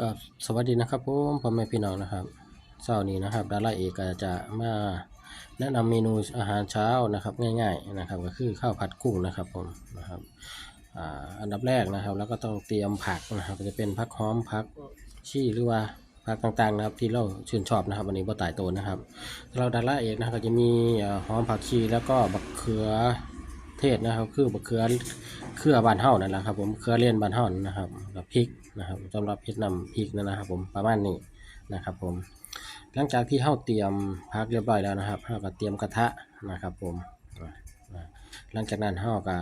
ก็สวัสดีนะครับผมพ่อแม่พี่น้องนะครับเช้านี้นะครับดาราเอกจะมาแนะนำเมนูอาหารเช้านะครับง่าย ๆนะครับ ก็คือข้าวผัดกุ้งนะครับผมนะครับอันดับแรกนะครับ แล้วก็ต้องเตรียมผักนะครับ จะเป็นผักหอมผักชีหรือว่าผักต่างๆนะครับที่เราชื่นชอบนะครับวันนี้บ่ตายตัวนะครับเราดาราเอกนะครับก็จะมีหอมผักชีแล้วก็บักเขือ เทศนะครับ คือบักเขือเครือบานเฮานั่นแหละครับ ผมเครือเลียนบานเฮานะครับกับพริกนะครับสำหรับเฮ็ดนำพริกนั่นนะครับ ผมประมาณนี้นะครับ ผม หลังจากที่เฮาเตรียมพักเรียบร้อยแล้วนะครับเฮาก็เตรียมกระทะนะครับ ผมหลังจากนั้นเฮาก็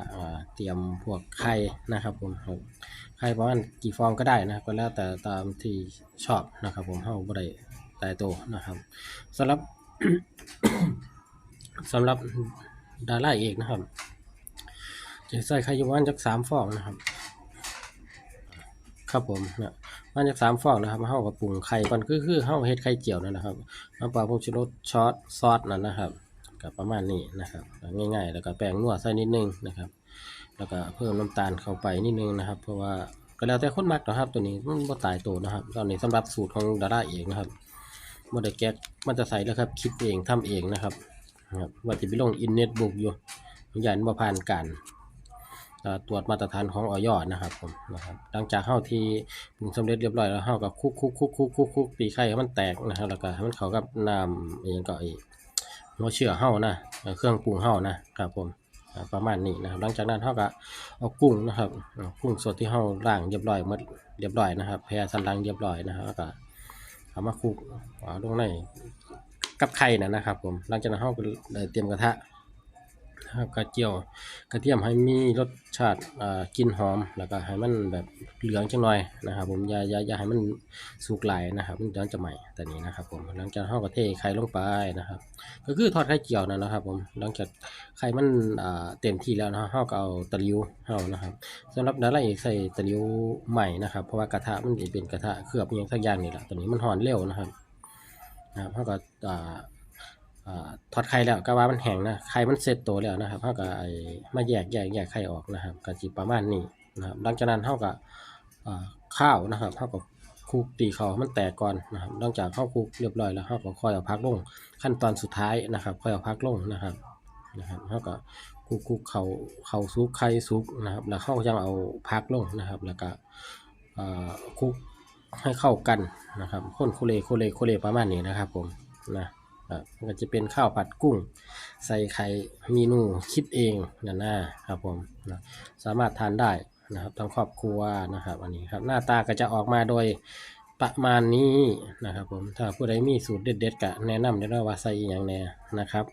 เตรียมพวกไข่นะครับผมไข่ประมาณกี่ฟองก็ได้นะก็แล้วแต่ตามที่ชอบนะครับ ผมเฮาบ่ได้ตายตัวนะครับสำหรับสำหรับดาราเอกนะครับ จะใส่ไข่อยู่ประมาณจักสามฟองนะครับ ครับผมนะประมาณจักสามฟองนะครับเฮาก็ปรุงไข่ก่อนคือคือเฮาเฮ็ดไข่เจียวนั่นนะครับน้ำปลาผงชูรสซอสซอสนั่นนะครับก็ประมาณนี้นะครับ ง่ายๆ แล้วก็แป้งนัวใส่นิดนึงนะครับ แล้วก็เพิ่มน้ำตาลเข้าไปนิดนึงนะครับ เพราะว่าก็แล้วแต่คนมักนะครับ ตัวนี้มันบ่ตายตัวนะครับ ตอนนี้สำหรับสูตรของดาราเองนะครับบ่ได้แก๊กมันจะใส่แล้วครับ คิดเองทำเองนะครับครับว่าจะไปลงอินเน็ตบุกอยู่ยันบ่ผ่านการ ตรวจมาตรฐานของออยนะครับผมนะครับหลังจากเข้าที่ปรุงสำเร็จเรียบร้อยแล้วเข้ากับคุกคุกคุกคุกคุกคุกตีไข่ให้มันแตกนะครับแล้วก็ให้มันเข้ากับน้ำอหยังก็ไอ้หัวเชื่อเฮานะเครื่องปรุงเฮานะครับผมประมาณนี้นะครับหลังจากนั้นเฮาก็เอากุ้งนะครับกุ้งสดที่เฮาล้างเรียบร้อยหมดเรียบร้อยนะครับแผ่สันหลังเรียบร้อยนะครับแล้วก็เอามาคลุกลงในกับไข่นะนะครับผมหลังจากนั้นเฮาก็เตรียมกระทะ นะครับกระเจียวกระเทียมให้มีรสชาติอ่ากลิ่นหอมแล้วก็ให้มันแบบเหลืองจังหน่อยนะครับ ผมอย่าอย่าอย่าให้มันสุกหลนะครับมันเดี๋ยวจะใหม่แต่นี้นะครับ ผมหลังจากเฮาก็เทไข่ลงไปนะครับ ก็คือทอดไข่เจียวนั่นนะครับ ผมหลังจากไข่มันอ่าเต็มที่แล้วนะเฮาก็เอาตะลิวเฮานะครับสำหรับดาราเอกใส่ตะลิวใหม่นะครับ เพราะว่ากระทะมันสิเป็นกระทะเคลือบอหยังสักอย่างนี่แหละตัวนี้มันร้อนเร็วนะครับนะครับเฮาก็อ่า อ่าทอดไข่แล้วก็ว่ามันแห้งนะไข่มันเสร็จตัวแล้วนะครับเฮาก็ไอ้มาแยกแยกแยกไข่ออกนะครับก็สิประมาณนี้นะครับหลังจากนั้นเฮาก็อ่าข้าวนะครับเฮาก็คลุกตีเขามันแตกก่อนนะครับหลังจากเฮาคลุกเรียบร้อยแล้วเฮาก็ค่อยเอาพักลงขั้นตอนสุดท้ายนะครับ ค่อยเอาพักลงนะครับนะครับเฮาก็คลุกคลุกเขาเขาซุกไข่ซุกนะครับ แล้วเฮาจังเอาพักลงนะครับ แล้วก็อ่าคลุกให้เข้ากันนะครับคนโคเลโคเลโคเลประมาณนี้นะครับผมนะ ก็จะเป็นข้าวผัดกุ้ง ใส่ไข่เมนูคิดเองนะนะครับผมนะสามารถทานได้นะครับทั้งครอบครัวนะครับอันนี้ครับหน้าตาก็จะออกมาโดยประมาณนี้นะครับผมถ้าผู้ใดมีสูตรเด็ดๆก็แนะนำได้เลยว่าใส่อย่างแน่นะครับ